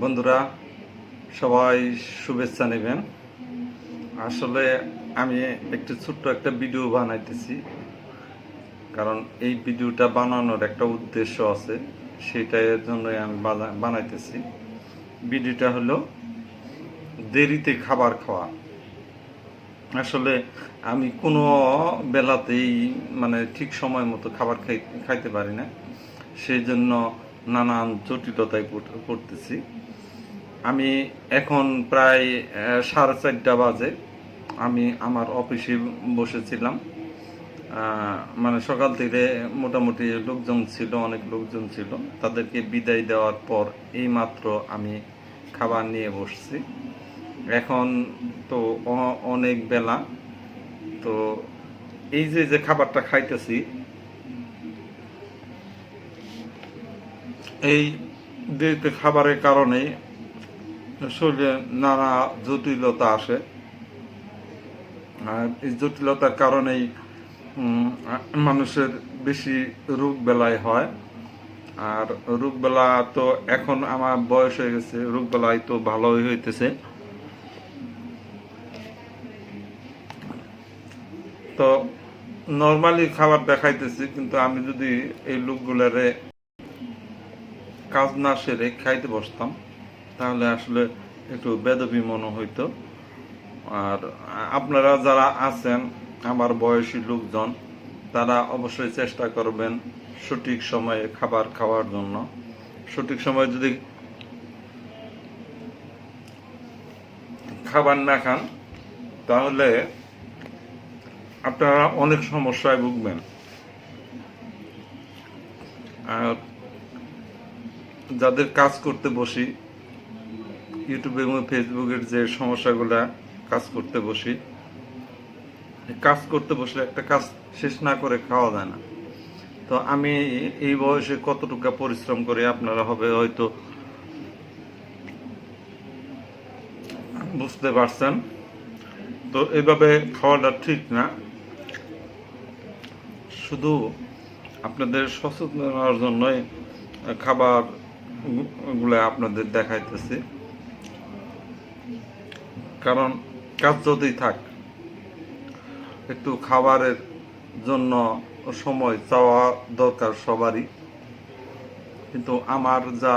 বন্ধুরা, সবাই শুভেচ্ছা নেবেন। আসলে আমি একটি ছোট্ট একটা ভিডিও বানাইতেছি, কারণ এই ভিডিওটা বানানোর একটা উদ্দেশ্য আছে সেটার জন্যই আমি বানা- বানাইতেছি। ভিডিওটা হলো দেরিতে খাবার খাওয়া। আসলে আমি কোনো বেলাতেই মানে ঠিক সময় মতো খাবার খাই, খাইতে পারি না, সেই জন্য নানান জটিলতায় পড়- পড়তেছি। আমি এখন প্রায় সাড়ে চারটা বাজে। আমি আমার অফিসে বসেছিলাম। মানে সকাল থেকে মোটামুটি লোকজন ছিল, অনেক লোকজন ছিল। তাদেরকে বিদায় দেওয়ার পর এই মাত্র আমি খাবার নিয়ে বসছি। এখন তো অনেক বেলা। তো এই যে যে খাবারটা খাইতেছি এই দেরিতে খাবারের কারণে শরীরে নানা জটিলতা আসে। আর এই জটিলতার কারণেই মানুষের বেশি রোগ বেলায় হয়। আর রোগ বেলা তো এখন আমার বয়স হয়ে গেছে, রোগ বেলায় তো ভালোই হইতেছে। তো নর্মালি খাবার দেখাইতেছি, কিন্তু আমি যদি এই লোকগুলারে কাজ না সেরে খাইতে বসতাম। তাহলে আসলে একটু বেদবি মনে হইতো। আর আপনারা যারা আছেন, আমার বয়সী লোকজন, তারা অবশ্যই চেষ্টা করবেন সঠিক সময়ে খাবার খাওয়ার জন্য। সঠিক সময়ে যদি খাবার না খান, তাহলে আপনারা অনেক সমস্যায় ভুগবেন। আর যাদের কাজ করতে বসি ইউটিউবে এবং ফেসবুকের যে সমস্যাগুলা কাজ করতে বসি, কাজ করতে বসলে একটা কাজ শেষ না করে খাওয়া যায় না। তো আমি এই বয়সে কতটুকু পরিশ্রম করে আপনারা হবে হয়তো বুঝতে পারছেন। তো এইভাবে খাওয়াটা ঠিক না। শুধু আপনাদের সচেতন হওয়ার জন্যই খাবার গুলো আপনাদের দেখাইতেছি। কারণ কাজ যদি থাক, একটু খাবারের জন্য সময় চাওয়া দরকার সবারই। কিন্তু আমার যা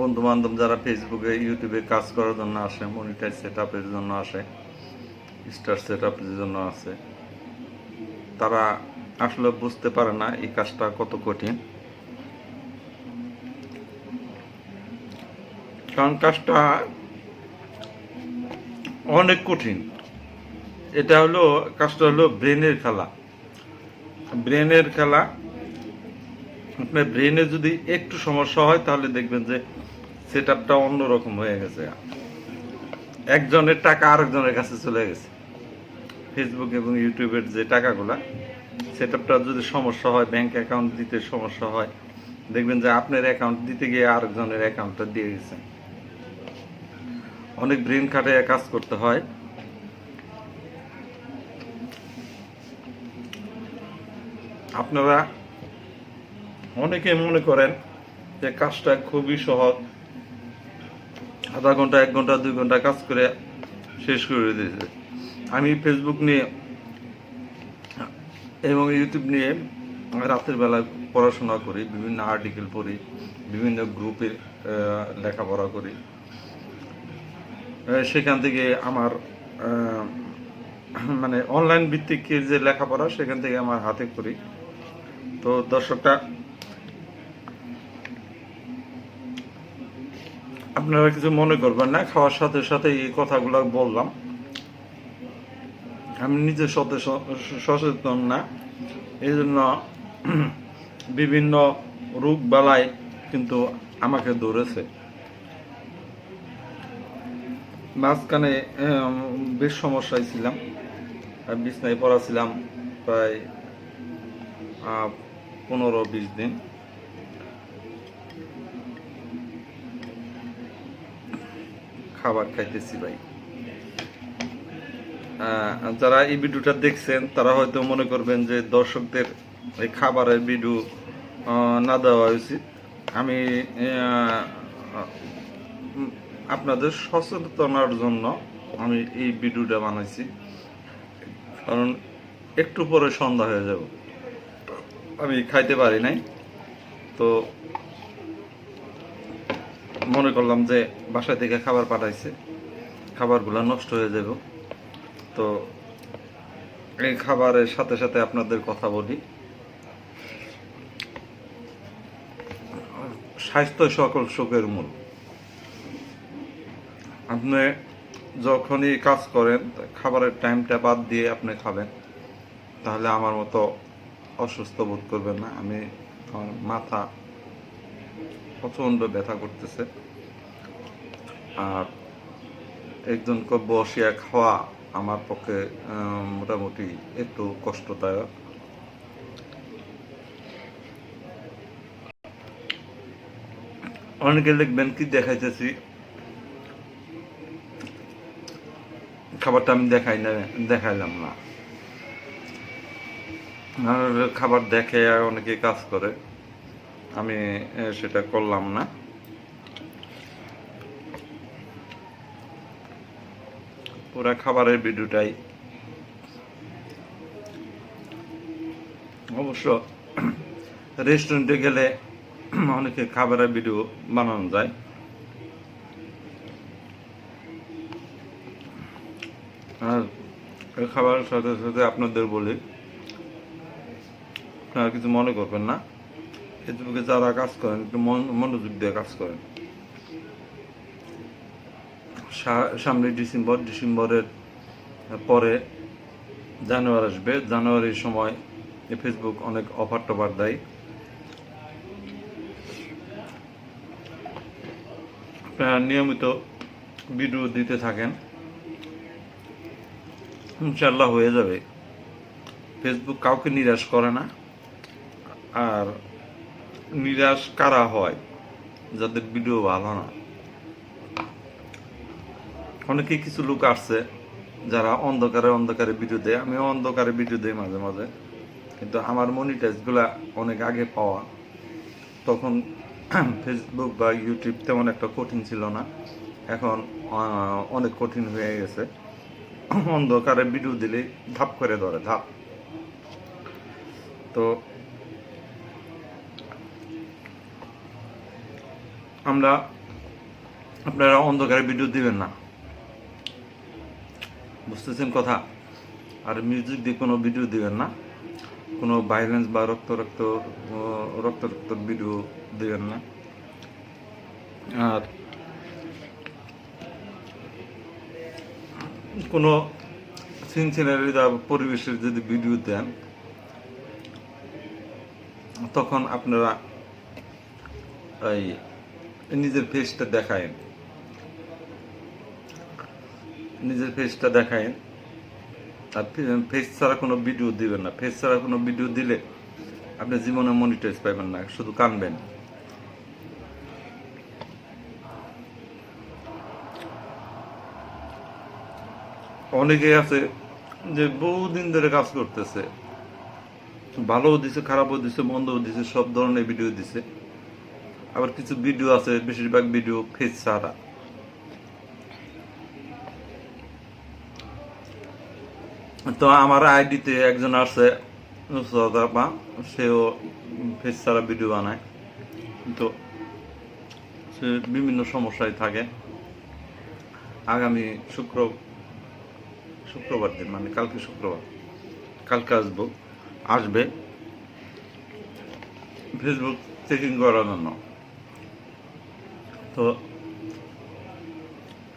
বন্ধু বান্ধব যারা ফেসবুকে ইউটিউবে কাজ করার জন্য আসে মনিটাইজ সেট আপের জন্য আসে স্টার সেট আপের জন্য আসে, তারা আসলে বুঝতে পারে না এই কাজটা কত কঠিন। কাজটা অনেক কঠিন। এটা হলো, কাজটা হলো ব্রেনের খেলা। ব্রেনের খেলা, আপনার ব্রেনে যদি একটু সমস্যা হয়, তাহলে দেখবেন যে সেট আপটা অন্যরকম হয়ে গেছে। একজনের টাকা আরেকজনের কাছে চলে গেছে। ফেসবুক এবং ইউটিউবের যে টাকাগুলা সেট আপটা যদি সমস্যা হয় ব্যাংক অ্যাকাউন্ট দিতে সমস্যা হয়, দেখবেন যে আপনার অ্যাকাউন্ট দিতে গিয়ে আরেকজনের অ্যাকাউন্টটা দিয়ে গেছে। অনেক ব্রেন খাটে কাজ করতে হয়। আপনারা অনেকে মনে করেন যে কাজটা খুবই সহজ। আধা ঘণ্টা, এক ঘণ্টা, দুই ঘণ্টা কাজ করে শেষ করে দিয়েছে। আমি ফেসবুক নিয়ে এবং ইউটিউব নিয়ে রাতের বেলায় পড়াশোনা করি, বিভিন্ন আর্টিকেল পড়ি, বিভিন্ন গ্রুপে লেখাপড়া করি। সেখান থেকে আমার মানে অনলাইন ভিত্তিক যে লেখাপড়া, সেখান থেকে আমার হাতে করি তো দর্শকটা, আপনারা কিছু মনে করবেন না, খাওয়ার সাথে সাথে এই কথাগুলো বললাম। আমি নিজে সতে সচেতন না। এই জন্য বিভিন্ন রোগ বালায় কিন্তু আমাকে ধরেছে। মাঝখানে বেশ সমস্যায় ছিলাম। বিছনায় পড়া ছিলাম প্রায় পনেরো বিশ দিন। খাবার খাইতেছি ভাই। যারা এই ভিডিওটা দেখছেন, তারা হয়তো মনে করবেন যে দর্শকদের এই খাবারের ভিডিও না দেওয়া উচিত। আমি আপনাদের সচেতনার জন্য আমি এই ভিডিওটা বানাইছি। কারণ একটু পরে সন্ধ্যা হয়ে যাব। আমি খাইতে পারি নাই। তো মনে করলাম যে বাসা থেকে খাবার পাঠাইছে। খাবারগুলো নষ্ট হয়ে যাব। তো এই খাবারের সাথে সাথে আপনাদের কথা বলি। স্বাস্থ্য সকল সুখের মূল। আপনি যখনই কাজ করেন, খাবারের টাইমটা বাদ দিয়ে আপনি খাবেন, তাহলে আমার মতো অসুস্থ বোধ করবেন না। আমি আমার মাথা প্রচণ্ড ব্যথা করতেছে। আর একজনকে বসিয়া খাওয়া আমার পক্ষে মোটামুটি একটু কষ্টদায়ক। অনেকে লিখবেন কি দেখাইতেছি খাবারটা আমি দেখাই না, দেখাইলাম না। খাবার দেখে আর অনেকে কাজ করে, আমি সেটা করলাম না। পুরা খাবারের ভিডিওটাই। অবশ্য রেস্টুরেন্টে গেলে অনেকে খাবারের ভিডিও বানানো যায়। আর এই খাবারের সাথে সাথে আপনাদের বলি, আপনারা কিছু মনে করবেন না। ফেসবুকে যারা কাজ করেন, একটু মন- মনোযোগ দিয়ে কাজ করেন। সামনে ডিসেম্বর, ডিসেম্বরের পরে জানুয়ারি আসবে। জানুয়ারির সময় ফেসবুক অনেক অফার টফার দেয়। আপনারা নিয়মিত ভিডিও দিতে থাকেন। ইনশাল্লাহ হয়ে যাবে। ফেসবুক কাউকে নিরাশ করে না। আর নিরাশ কারা হয়, যাদের ভিডিও ভালো না। অনেকে কিছু লোক আসছে যারা অন্ধকারে অন্ধকারে ভিডিও দেয়। আমি অন্ধকারে ভিডিও দিই মাঝে মাঝে। কিন্তু আমার মনিটাইজগুলা অনেক আগে পাওয়া। তখন ফেসবুক বা ইউটিউব তেমন একটা কঠিন ছিল না। এখন অনেক কঠিন হয়ে গেছে। অন্ধকারে ভিডিও দিলে ধাপ করে ধরে, ধাপ। তো আমরা, আপনারা অন্ধকারে ভিডিও দিবেন না। বুঝতেছেন কথা? আর মিউজিক দিয়ে কোনো ভিডিও দিবেন না। কোনো ভাইলেন্স বা রক্ত রক্ত রক্ত রক্ত ভিডিও দিবেন না। আর কোনো সিন সিনারি পরিবেশের যদি ভিডিও দেন, তখন আপনারা এই নিজের ফেসটা দেখায়েন। নিজের ফেসটা দেখায়েন। আর ফেস ছাড়া কোনো ভিডিও দিবেন না। ফেস ছাড়া কোনো ভিডিও দিলে আপনি জীবনে মনিটাইজ পাবেন না, শুধু কানবেন। অনেকে আছে যে বহুদিন ধরে কাজ করতেছে। ভালোও দিছে, খারাপও দিছে, মন্দও দিছে, সব ধরনের ভিডিও দিছে। আবার কিছু ভিডিও আছে, বেশিরভাগ ভিডিও ফেস ছাড়া। তো আমার আইডিতে একজন আছে সেও ফেস ছাড়া ভিডিও বানায়। তো সে বিভিন্ন সমস্যায় থাকে। আগামী শুক্র শুক্রবার দিন মানে কালকে শুক্রবার। কালকে আসব। আসবে। ফেসবুক চেকিং করার জন্য। তো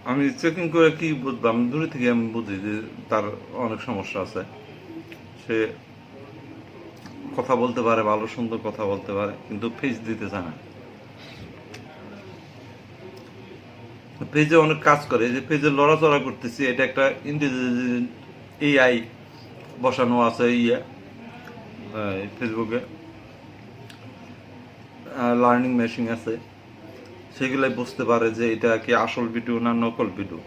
আমি চেকিং করে কি বুঝলাম দূরে থেকে আমি বুঝি যে তার অনেক সমস্যা আছে। সে কথা বলতে পারে, ভালো, সুন্দর কথা বলতে পারে, কিন্তু ফেস দিতে চায় না। পেজে অনেক কাজ করে যে পেজে লড়াচড়া করতেছি, এটা একটা ইন্টেলিজেন্ট এআই বসানো আছে ইয়ে ফেসবুকে লার্নিং মেশিন আছে। সেগুলাই বুঝতে পারে যে এটা কি আসল ভিডিও না নকল ভিডিও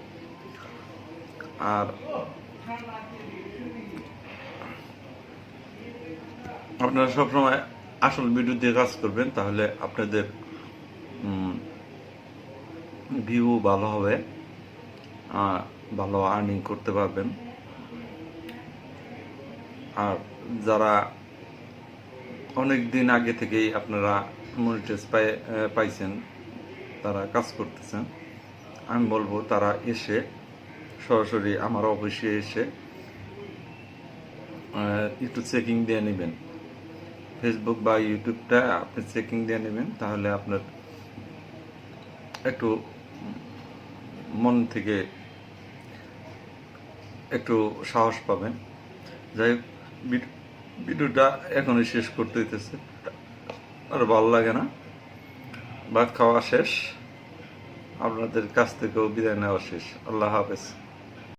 আর আপনারা সবসময় আসল ভিডিও দিয়ে কাজ করবেন, তাহলে আপনাদের ভিউ ভালো হবে ভালো আর্নিং করতে পারবেন। আর যারা অনেক দিন আগে থেকেই আপনারা মনিটাইজ পাই পাইছেন, তারা কাজ করতেছেন, আমি বলব তারা এসে, সরাসরি আমার অফিসে এসে একটু চেকিং দিয়ে নেবেন। ফেসবুক বা ইউটিউবটা আপনি চেকিং দিয়ে নেবেন, তাহলে আপনার একটু মন থেকে একটু সাহস পাবেন। যাই হোক, ভিড- ভিডিওটা এখনই শেষ করতে হইতেছে। আর ভালো লাগে না। ভাত খাওয়া শেষ। আপনাদের কাছ থেকেও বিদায় নেওয়া শেষ। আল্লাহ হাফেজ।